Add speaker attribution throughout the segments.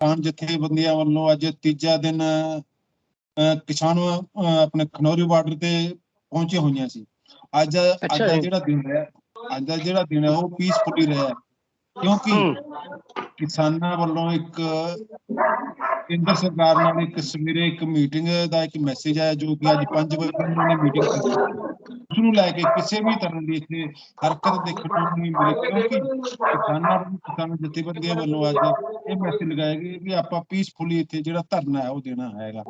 Speaker 1: ਕਿਸਾਨ ਜਥੇਬੰਦੀਆਂ ਵੱਲੋਂ ਅੱਜ ਤੀਜਾ ਦਿਨ ਕਿਸਾਨ ਆਪਣੇ ਖਨੌਰੀ ਬਾਰਡਰ ਤੇ ਪਹੁੰਚੇ ਹੋਈਆਂ ਸੀ। ਅੱਜ ਅੱਜ ਦਾ। ਜਿਹੜਾ ਦਿਨ ਹੈ ਅੱਜ ਦਾ ਜਿਹੜਾ ਦਿਨ ਹੈ ਉਹ ਪੀਸਫੁਲੀ ਰਿਹਾ ਕਿਉਂਕਿ ਕਿਸਾਨਾਂ ਵੱਲੋਂ ਇੱਕ ਕੇਂਦਰ ਸਰਕਾਰ ਨਾਲ ਇੱਕ ਸਵੇਰੇ ਇੱਕ ਮੀਟਿੰਗ ਦਾ ਇੱਕ ਮੈਸੇਜ ਆਇਆ ਜੋ ਕਿ ਅੱਜ 5 ਵਜੇ ਉਹਨਾਂ ਨੇ ਮੀਟਿੰਗ ਕੀਤੀ ਨੂੰ ਲੈ ਕੇ ਕਿਸੇ ਵੀ ਤਰ੍ਹਾਂ ਦੀ ਇੱਥੇ ਹਰਕਤ ਦੇਖਣ ਨੂੰ ਨਹੀਂ ਮਿਲੀ ਕਿਉਂਕਿ ਕਿਸਾਨਾਂ ਨੂੰ ਕਿਸਾਨ ਜਥੇਬੰਦੀਆਂ ਵੱਲੋਂ ਅੱਜ ਇਹ ਮੈਸੇਜ ਲਗਾਇਆ ਗਿਆ ਕਿ ਆਪਾਂ ਪੀਸਫੁਲੀ ਇੱਥੇ ਜਿਹੜਾ ਧਰਨਾ ਹੈ ਉਹ ਦੇਣਾ ਹੈਗਾ।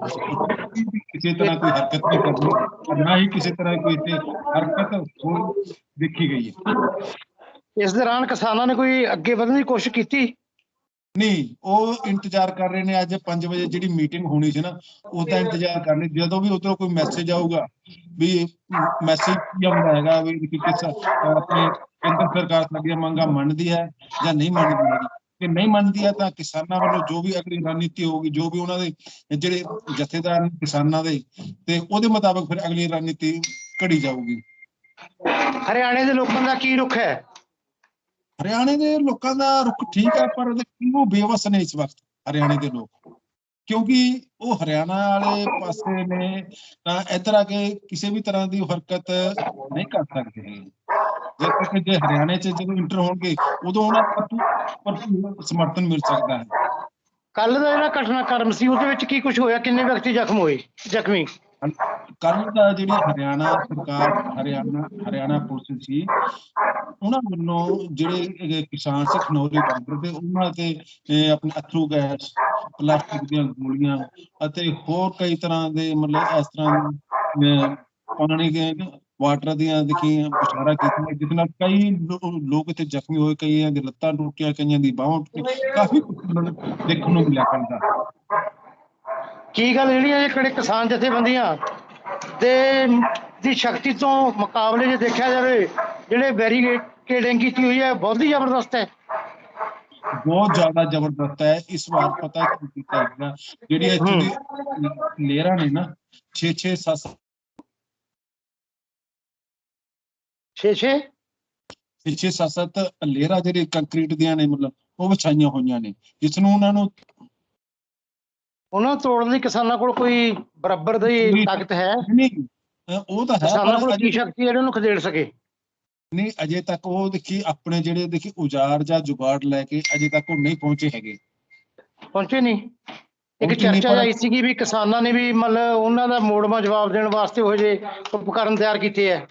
Speaker 1: ਕਿਸੇ ਤਰ੍ਹਾਂ ਕੋਈ ਹਰਕਤ ਨਹੀਂ ਕਰਨੀ ਨਾ ਹੀ ਕਿਸੇ ਤਰ੍ਹਾਂ ਕੋਈ ਇੱਥੇ ਹਰਕਤ ਹੋ ਦੇਖੀ ਗਈ ਹੈ।
Speaker 2: ਇਸ ਦੌਰਾਨ ਕਿਸਾਨਾਂ ਨੇ ਕੋਈ ਅੱਗੇ ਵਧਣ ਦੀ ਕੋਸ਼ਿਸ਼ ਕੀਤੀ?
Speaker 1: ਨਹੀਂ, ਉਹ ਇੰਤਜ਼ਾਰ ਕਰ ਰਹੇ ਨੇ ਅੱਜ 5 ਵਜੇ ਜਿਹੜੀ ਮੀਟਿੰਗ ਹੋਣੀ ਸੀ ਨਾ, ਉਹਦਾ ਇੰਤਜ਼ਾਰ ਕਰ ਜਦੋਂ ਵੀ ਉਧਰੋਂ ਕੋਈ ਮੈਸੇਜ ਆਊਗਾ ਵੀ ਮੈਸੇਜ ਕੀ ਆਉਂਦਾ ਹੈਗਾ, ਵੀ ਕਿਸ ਆਪਣੇ ਕੇਂਦਰ ਸਰਕਾਰ ਸਾਡੀਆਂ ਮੰਗਾਂ ਮੰਨਦੀ ਹੈ ਜਾਂ ਨਹੀਂ ਮੰਨਦੀ ਹੈਗੀ। ਜੇ ਨਹੀਂ ਮੰਨਦੀ ਹੈ ਤਾਂ ਕਿਸਾਨਾਂ ਵੱਲੋਂ ਜੋ ਵੀ ਅਗਲੀ ਰਣਨੀਤੀ ਹੋਊਗੀ, ਜੋ ਵੀ ਉਹਨਾਂ ਦੇ ਜਿਹੜੇ ਜਥੇਦਾਰ ਨੇ ਕਿਸਾਨਾਂ ਦੇ, ਤੇ ਉਹਦੇ ਮੁਤਾਬਕ ਫਿਰ ਅਗਲੀ ਰਣਨੀਤੀ ਘੜੀ ਜਾਊਗੀ।
Speaker 2: ਹਰਿਆਣੇ ਦੇ ਲੋਕਾਂ ਦਾ ਕੀ ਰੁਖ ਹੈ?
Speaker 1: ਹਰਿਆਣੇ ਦੇ ਲੋਕਾਂ ਦਾ ਰੁਖ ਠੀਕ ਹੈ ਪਰ ਲੇਕਿਨ ਉਹ ਬੇਵਸ ਨੇ ਇਸ ਵਕਤ ਹਰਿਆਣੇ ਦੇ ਲੋਕ? ਕਿਉਂਕਿ ਉਹ ਹਰਿਆਣਾ ਵਾਲੇ ਪਾਸੇ ਨੇ ਤਾਂ ਇੱਧਰ ਆ ਕੇ ਕਿਸੇ ਵੀ ਤਰ੍ਹਾਂ ਦੀ ਹਰਕਤ ਨਹੀਂ ਕਰ ਸਕਦੇ। ਜਦ ਤੱਕ ਜੇ ਹਰਿਆਣੇ 'ਚ ਜਦੋਂ ਇੰਟਰ ਹੋਣਗੇ ਉਦੋਂ ਉਹਨਾਂ ਨੂੰ ਸਮਰਥਨ ਮਿਲ ਸਕਦਾ ਹੈ।
Speaker 2: ਕੱਲ ਦਾ ਜਿਹੜਾ ਘਟਨਾਕ੍ਰਮ ਸੀ ਉਹਦੇ ਵਿੱਚ ਕੀ ਕੁਝ ਹੋਇਆ? ਕਿੰਨੇ ਵਿਅਕਤੀ ਜ਼ਖਮ ਹੋਏ? ਜ਼ਖਮੀ?
Speaker 1: ਕੱਲ ਦਾ ਜਿਹੜੀ ਹਰਿਆਣਾ ਸਰਕਾਰ, ਹਰਿਆਣਾ ਹਰਿਆਣਾ ਪੁਲਿਸ ਸੀ, ਉਹਨਾਂ ਵੱਲੋਂ ਜਿਹੜੇ ਕਿਸਾਨ ਸੀ ਖਨੌਰੀ ਬਾਰਡਰ ਤੇ ਉਹਨਾਂ ਤੇ ਆਪਣੇ ਅਥਰੂ ਗੈਸ ਪਲਾਸਟਿਕ ਦੀਆਂ ਗੋਲੀਆਂ ਅਤੇ ਹੋਰ ਕਈ ਤਰ੍ਹਾਂ ਦੇ ਮਤਲਬ ਇਸ ਤਰ੍ਹਾਂ ਪਾਣੀ ਦੇ ਵਾਟਰ ਦੀਆਂ ਦੇਖੀਆਂ ਬੁਛਾਰਾ ਕੀਤੀਆਂ ਜਿਸ ਨਾਲ ਕਈ ਲੋਕ ਇੱਥੇ ਜ਼ਖਮੀ ਹੋਏ, ਕਈਆਂ ਦੀ ਲੱਤਾਂ ਟੁੱਟੀਆਂ, ਕਈਆਂ ਦੀ ਬਾਹਾਂ ਟੁੱਟੀਆਂ, ਕਾਫੀ ਦੇਖਣ ਨੂੰ ਮਿਲਿਆ ਕੱਲ੍ਹ
Speaker 2: ਕੀ ਗੱਲ ਜਿਹੜੀਆਂ ਇਹ ਕਿਹੜੇ ਕਿਸਾਨ ਜਥੇਬੰਦੀਆਂ? ਦੇ ਦੀ ਸ਼ਕਤੀ ਤੋਂ ਮੁਕਾਬਲੇ ਜੇ ਦੇਖਿਆ ਜਾਵੇ ਜਿਹੜੇ ਬੈਰੀਕੇਡਿੰਗ ਕੀਤੀ ਹੋਈ ਹੈ ਬਹੁਤ ਹੀ ਜ਼ਬਰਦਸਤ ਹੈ।
Speaker 1: ਬਹੁਤ ਜ਼ਿਆਦਾ ਜ਼ਬਰਦਸਤ ਹੈ। ਇਸ ਵਾਰ ਪਤਾ ਕੀ ਕੀਤਾ ਹੈਗਾ ਜਿਹੜੀ ਇੱਥੇ ਦੀ ਲੇਅਰਾਂ ਨੇ ਨਾ 6 6 7
Speaker 2: ਛੇ ਛੇ?
Speaker 1: 6 7 7 ਲੇਅਰਾਂ ਜਿਹੜੇ ਕੰਕਰੀਟ ਦੀਆਂ ਨੇ ਮਤਲਬ ਉਹ ਵਿਛਾਈਆਂ ਹੋਈਆਂ ਨੇ। ਜਿਸ ਨੂੰ ਉਹਨਾਂ ਨੂੰ
Speaker 2: ਉਹਨਾਂ ਤੋੜਨ ਲਈ ਕਿਸਾਨਾਂ ਕੋਲ ਕੋਈ ਬਰਾਬਰ ਦੀ ਤਾਕਤ ਹੈ?
Speaker 1: ਨਹੀਂ ਉਹ ਤਾਂ ਹੈ
Speaker 2: ਕਿਸਾਨਾਂ ਕੋਲ ਕੀ ਸ਼ਕਤੀ ਹੈ ਜਿਹੜੇ ਉਹਨੂੰ ਖਦੇੜ ਸਕੇ?
Speaker 1: ਨਹੀਂ ਅਜੇ ਤੱਕ ਉਹ ਦੇਖੀ ਆਪਣੇ ਜਿਹੜੇ ਦੇਖੀ ਉਜਾਰ ਜਾਂ ਜੁਗਾੜ ਲੈ ਕੇ ਅਜੇ ਤੱਕ ਉਹ ਨਹੀਂ ਪਹੁੰਚੇ ਹੈਗੇ।
Speaker 2: ਪਹੁੰਚੇ ਨਹੀਂ? ਇੱਕ ਚਰਚਾ ਆਈ ਸੀਗੀ ਵੀ ਕਿਸਾਨਾਂ ਨੇ ਵੀ ਮਤਲਬ ਉਹਨਾਂ ਦਾ ਮੋੜਵਾਂ ਜਵਾਬ ਦੇਣ ਵਾਸਤੇ ਉਹ ਜੇ ਉਪਕਰਨ ਤਿਆਰ ਕੀਤੇ ਹੈ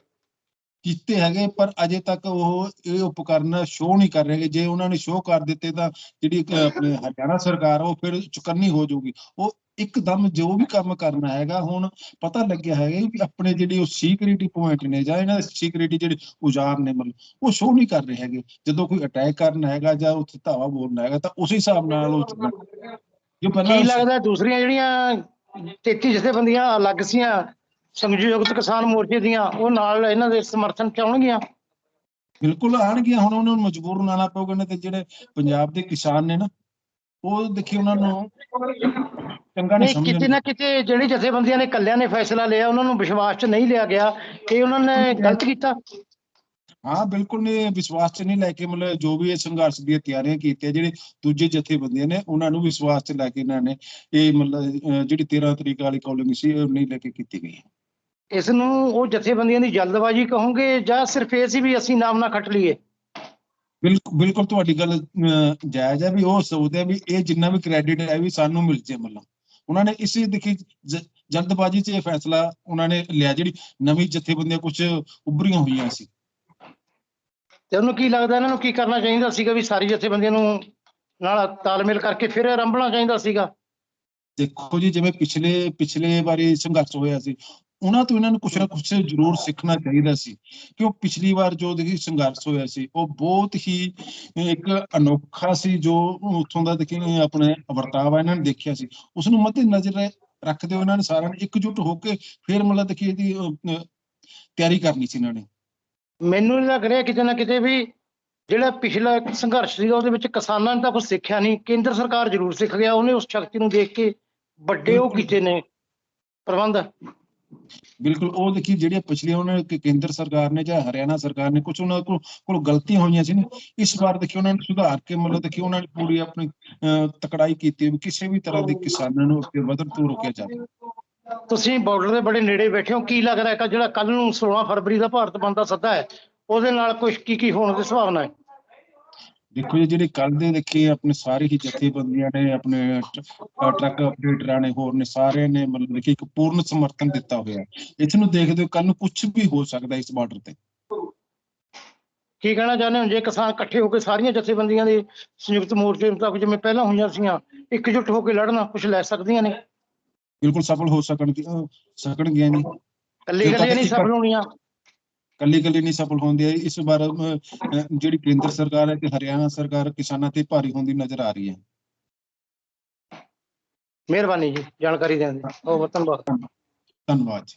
Speaker 1: ਕੀਤੇ ਹੈਗੇ, ਪਰ ਅਜੇ ਤੱਕ ਉਹ ਇਹ ਉਪਕਰਨ ਸ਼ੋਅ ਨਹੀਂ ਕਰ ਰਹੇ। ਜੇ ਉਹਨਾਂ ਨੇ ਸ਼ੋਅ ਕਰ ਦਿੱਤੇ ਤਾਂ ਜਿਹੜੀ ਆਪਣੇ ਹਰਿਆਣਾ ਸਰਕਾਰ ਉਹ ਫਿਰ ਚੁਕੰਨੀ ਹੋ ਜਾਊਗੀ। ਉਹ ਇੱਕਦਮ ਜੋ ਵੀ ਕੰਮ ਕਰਨਾ ਹੈਗਾ, ਹੁਣ ਪਤਾ ਲੱਗਿਆ ਹੈਗਾ ਵੀ ਆਪਣੇ ਜਿਹੜੇ ਉਹ ਸੀਕ੍ਰੀਟੀ ਪੁਆਇੰਟ ਨੇ ਜਾਂ ਇਹਨਾਂ ਦੇ ਸੀਕ੍ਰੀਟੀ ਜਿਹੜੇ ਉਜਾਰ ਨੇ ਮਤਲਬ, ਉਹ ਸ਼ੋਅ ਨਹੀਂ ਕਰ ਰਹੇ ਹੈਗੇ। ਜਦੋਂ ਕੋਈ ਅਟੈਕ ਕਰਨਾ ਹੈਗਾ ਜਾਂ ਉੱਥੇ ਧਾਵਾ ਬੋਲਣਾ ਹੈਗਾ, ਤਾਂ ਉਸੇ ਹਿਸਾਬ ਨਾਲ ਉਹ ਜੋ ਪਹਿਲਾਂ
Speaker 2: ਲੱਗਦਾ ਦੂਸਰੀਆਂ ਜਿਹੜੀਆਂ 33 ਜਥੇਬੰਦੀਆਂ ਅਲੱਗ ਸੀਆਂ ਸੰਯੁਕਤ ਕਿਸਾਨ ਮੋਰਚੇ ਦੀਆਂ ਉਹ ਨਾਲ ਇਹਨਾਂ ਦੇ ਸਮਰਥਨ ਚ ਆਉਣਗੀਆਂ
Speaker 1: ਬਿਲਕੁਲ ਆਣਗੀਆਂ ਹੁਣ ਉਹਨਾਂ ਨੂੰ ਮਜਬੂਰ ਬਣਾਉਣਾ ਪਊਗਾ ਨੇ ਤੇ ਜਿਹੜੇ ਪੰਜਾਬ ਦੇ ਕਿਸਾਨ ਨੇ ਨਾ ਉਹ ਦੇਖੀ ਉਹਨਾਂ ਨੂੰ ਚੰਗਾ ਨਹੀਂ
Speaker 2: ਨਹੀਂ ਕਿਤੇ ਨਾ ਕਿਤੇ ਜਿਹੜੀ ਜਥੇਬੰਦੀਆਂ ਨੇ ਇਕੱਲਿਆਂ ਨੇ ਫੈਸਲਾ ਲਿਆ ਉਹਨਾਂ ਨੂੰ ਵਿਸ਼ਵਾਸ ਚ ਨਹੀਂ ਲਿਆ ਗਿਆ ਇਹ ਉਹਨਾਂ ਨੇ ਗਲਤ ਕੀਤਾ।
Speaker 1: ਹਾਂ ਬਿਲਕੁਲ ਨਹੀਂ ਵਿਸ਼ਵਾਸ ਚ ਨਹੀਂ ਲੈ ਕੇ ਮਤਲਬ ਜੋ ਵੀ ਇਹ ਸੰਘਰਸ਼ ਦੀਆਂ ਤਿਆਰੀਆਂ ਕੀਤੀਆਂ ਜਿਹੜੇ ਦੂਜੇ ਜਥੇਬੰਦੀਆਂ ਨੇ ਉਹਨਾਂ ਨੂੰ ਵਿਸ਼ਵਾਸ ਚ ਲੈ ਕੇ ਇਹਨਾਂ ਨੇ ਇਹ ਮਤਲਬ ਜਿਹੜੀ 13 ਤਰੀਕ ਵਾਲੀ ਕਾਲਿੰਗ ਸੀ ਉਹ ਨਹੀਂ ਲੈ ਕੇ ਕੀਤੀ ਗਈ।
Speaker 2: ਇਸ ਨੂੰ ਉਹ ਜਥੇਬੰਦੀਆਂ ਦੀ ਜਲਦਬਾਜ਼ੀ ਕਹੋਗੇ ਜਾਂ ਸਿਰਫ ਇਹ ਸੀ ਵੀ ਅਸੀਂ ਨਾਮ ਨਾ ਖੱਟ ਲਈਏ?
Speaker 1: ਬਿਲਕੁਲ ਬਿਲਕੁਲ ਤੁਹਾਡੀ ਗੱਲ ਜਾਇਜ਼ ਹੈ ਵੀ ਉਹ ਸੋਚਦੇ ਆ ਵੀ ਇਹ ਜਿੰਨਾ ਵੀ ਕ੍ਰੈਡਿਟ ਹੈ ਵੀ ਸਾਨੂੰ ਮਿਲ ਜੇ ਮਤਲਬ ਉਹਨਾਂ ਨੇ ਇਸੇ ਦੇਖੀ ਜਲਦਬਾਜ਼ੀ 'ਚ ਇਹ ਫੈਸਲਾ ਉਹਨਾਂ ਨੇ ਲਿਆ ਜਿਹੜੀ ਨਵੀਂ ਜਥੇਬੰਦੀਆਂ ਕੁਝ ਉੱਭਰੀਆਂ ਹੋਈਆਂ ਸੀ।
Speaker 2: ਤੇ ਉਹਨੂੰ ਕੀ ਲੱਗਦਾ ਇਹਨਾਂ ਨੂੰ ਕੀ ਕਰਨਾ ਚਾਹੀਦਾ ਸੀਗਾ ਵੀ ਸਾਰੀ ਜਥੇਬੰਦੀਆਂ ਨੂੰ ਨਾਲ ਤਾਲਮੇਲ ਕਰਕੇ ਫਿਰ ਆਰੰਭਣਾ ਚਾਹੀਦਾ ਸੀਗਾ?
Speaker 1: ਦੇਖੋ ਜੀ ਜਿਵੇਂ ਪਿਛਲੇ ਪਿਛਲੇ ਵਾਰੀ ਸੰਘਰਸ਼ ਹੋਇਆ ਸੀ ਉਹਨਾਂ ਤੋਂ ਇਹਨਾਂ ਨੂੰ ਕੁਛ ਨਾ ਕੁਛ ਜ਼ਰੂਰ ਸਿੱਖਣਾ ਚਾਹੀਦਾ ਸੀ ਕਿ ਉਹ ਪਿਛਲੀ ਵਾਰ ਜੋ ਦੇਖੀ ਸੰਘਰਸ਼ ਹੋਇਆ ਸੀ ਉਹ ਬਹੁਤ ਹੀ ਇੱਕ ਅਨੋਖਾ ਸੀ ਜੋ ਉੱਥੋਂ ਦਾ ਦੇਖੀ ਆਪਣੇ ਵਰਤਾਵਾ ਇਹਨਾਂ ਨੇ ਦੇਖਿਆ ਸੀ। ਉਸ ਨੂੰ ਮੱਦੇ ਨਜ਼ਰ ਰੱਖਦੇ ਇਹਨਾਂ ਨੇ ਸਾਰਿਆਂ ਨੇ ਇਕਜੁੱਟ ਹੋ ਕੇ ਫਿਰ ਮਤਲਬ ਦੇਖੀ ਇਹਦੀ ਤਿਆਰੀ ਕਰਨੀ ਸੀ ਇਹਨਾਂ ਨੇ।
Speaker 2: ਮੈਨੂੰ ਲੱਗ ਰਿਹਾ ਕਿਤੇ ਨਾ ਕਿਤੇ ਵੀ ਜਿਹੜਾ ਪਿਛਲਾ ਇੱਕ ਸੰਘਰਸ਼ ਸੀਗਾ ਉਹਦੇ ਵਿੱਚ ਕਿਸਾਨਾਂ ਨੇ ਤਾਂ ਕੁਝ ਸਿੱਖਿਆ ਨਹੀਂ ਕੇਂਦਰ ਸਰਕਾਰ ਜ਼ਰੂਰ ਸਿੱਖ ਗਿਆ ਉਹਨੇ ਉਸ ਸ਼ਕਤੀ ਨੂੰ ਦੇਖ ਕੇ ਵੱਡੇ ਉਹ ਕੀਤੇ ਨੇ ਪ੍ਰਬੰਧ।
Speaker 1: ਬਿਲਕੁਲ, ਉਹ ਦੇਖੀ ਜਿਹੜੀਆਂ ਪਿਛਲੀਆਂ ਉਹਨਾਂ ਕੇਂਦਰ ਸਰਕਾਰ ਨੇ ਜਾਂ ਹਰਿਆਣਾ ਸਰਕਾਰ ਨੇ ਕੁਝ ਉਹਨਾਂ ਕੋਲ ਕੋਲ ਗਲਤੀਆਂ ਹੋਈਆਂ ਸੀ ਨਾ, ਇਸ ਵਾਰ ਦੇਖੀ ਉਹਨਾਂ ਨੇ ਸੁਧਾਰ ਕੇ ਮਤਲਬ ਦੇਖੀ ਉਹਨਾਂ ਨੇ ਪੂਰੀ ਆਪਣੀ ਤਕੜਾਈ ਕੀਤੀ ਵੀ ਕਿਸੇ ਵੀ ਤਰ੍ਹਾਂ ਦੇ ਕਿਸਾਨਾਂ ਨੂੰ ਅੱਗੇ ਵਧਣ ਤੋਂ ਰੋਕਿਆ ਜਾਵੇ।
Speaker 2: ਤੁਸੀਂ ਬਾਰਡਰ ਦੇ ਬੜੇ ਨੇੜੇ ਬੈਠੇ ਹੋ, ਕੀ ਲੱਗਦਾ ਹੈ ਕਿ ਜਿਹੜਾ ਕੱਲ ਨੂੰ 16 ਫਰਵਰੀ ਦਾ ਭਾਰਤ ਬੰਦ ਦਾ ਸੱਦਾ ਹੈ, ਉਹਦੇ ਨਾਲ ਕੁਝ ਕੀ ਕੀ ਹੋਣ ਦੀ ਸੰਭਾਵਨਾ ਹੈ?
Speaker 1: ਦੇਖੋ ਜੀ ਜਿਹੜੇ ਕੱਲ ਦੇ ਦੇਖੇ ਆਪਣੇ ਸਾਰੇ ਹੀ ਜਥੇਬੰਦੀਆਂ ਨੇ ਆਪਣੇ ਟਰੱਕ ਆਪਰੇਟਰਾਂ ਨੇ ਹੋਰ ਨੇ ਸਾਰਿਆਂ ਨੇ ਮਤਲਬ ਦੇਖੀ ਇੱਕ ਪੂਰਨ ਸਮਰਥਨ ਦਿੱਤਾ ਹੋਇਆ। ਇਸ ਨੂੰ ਦੇਖਦੇ ਹੋ ਕੱਲ ਨੂੰ ਕੁਝ ਵੀ ਹੋ ਸਕਦਾ ਇਸ ਬਾਰਡਰ ਤੇ।
Speaker 2: ਕੀ ਕਹਿਣਾ ਚਾਹੁੰਦੇ ਹੋ? ਜੇ ਕਿਸਾਨ ਇਕੱਠੇ ਹੋ ਕੇ ਸਾਰੀਆਂ ਜਥੇਬੰਦੀਆਂ ਦੇ ਸੰਯੁਕਤ ਮੋਰਚੇ ਮੁਤਾਬਕ ਜਿਵੇਂ ਪਹਿਲਾਂ ਹੋਈਆਂ ਸੀਗੀਆਂ ਇਕਜੁੱਟ ਹੋ ਕੇ ਲੜਨਾ ਕੁਝ ਲੈ ਸਕਦੀਆਂ ਨੇ?
Speaker 1: ਬਿਲਕੁਲ ਸਫਲ ਹੋ ਸਕਣ ਸਕਣਗੀਆਂ ਜੀ।
Speaker 2: ਕੱਲੀ
Speaker 1: ਤੇ
Speaker 2: ਕੱਲੀ ਨਹੀਂ ਸਫਲ ਹੋਣੀਆਂ।
Speaker 1: ਕੱਲੀ ਕੱਲੀ ਨਹੀਂ ਸਫਲ ਹੁੰਦੀ ਹੈ ਇਸ ਵਾਰ ਜਿਹੜੀ ਕੇਂਦਰ ਸਰਕਾਰ ਹੈ ਤੇ ਹਰਿਆਣਾ ਸਰਕਾਰ ਕਿਸਾਨਾਂ ਤੇ ਭਾਰੀ ਹੁੰਦੀ ਨਜ਼ਰ ਆ ਰਹੀ ਹੈ।
Speaker 2: ਮਿਹਰਬਾਨੀ ਜੀ ਜਾਣਕਾਰੀ ਦੇਣ ਦੀ। ਬਹੁਤ ਬਹੁਤ ਧੰਨਵਾਦ।
Speaker 1: ਧੰਨਵਾਦ। ਜੀ